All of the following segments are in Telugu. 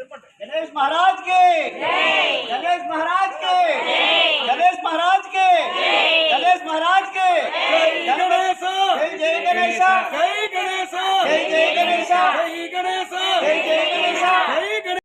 गणेश महाराज के। गणेश महाराज के। गणेश महाराज के। गणेश महाराज के। गणेश। जय गणेश। जय गणेश। जय गणेश। जय गणेश। जय गणेश। जय गणेश।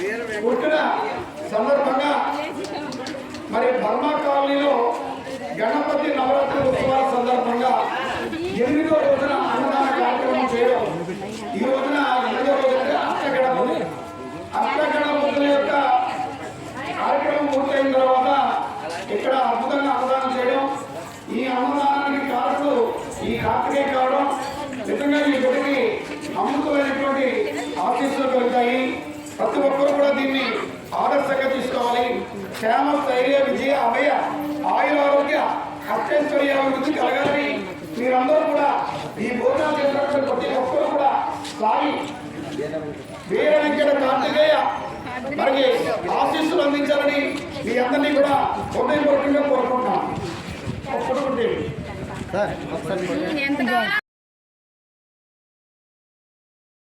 పుట్టిన సందర్భంగా మరి బర్మా కాలనీలో గణపతి నవరాత్రి ఉత్సవాల సందర్భంగా ఎనిమిదో రోజున అన్నదాన కార్యక్రమం చేయడం. ఈ రోజున ఎనిమిదో రోజున అష్టగణము గణపతి అష్ట యొక్క కార్యక్రమం పూర్తయిన తర్వాత ఇక్కడ అద్భుతంగా అన్నదానం చేయడం. ఈ అన్నదానానికి కారణం ఈ కార్తీకే కావడం. నిజంగా ఈ గుడికి అమృతమైనటువంటి ఆశీస్సులు కలుగుతాయి ప్రతి ఒక్కరు కూడా దీన్ని ఆదర్శంగా తీసుకోవాలి క్షేమ స్థైర్య విజయ అభయ ఆయుర ఆరోగ్య అత్యైశ్వర్య అభివృద్ధి కలగాలని మీరందరూ కూడా ఈ భోజనం చేసినటువంటి ప్రతి ఒక్కరు కూడా సాగి వీర వెంకట కార్తికేయ మనకి ఆశీస్సులు అందించాలని మీ అందరినీ కూడా హృదయపూర్వకంగా కోరుకుంటున్నాం ఒక్కడుకుంటే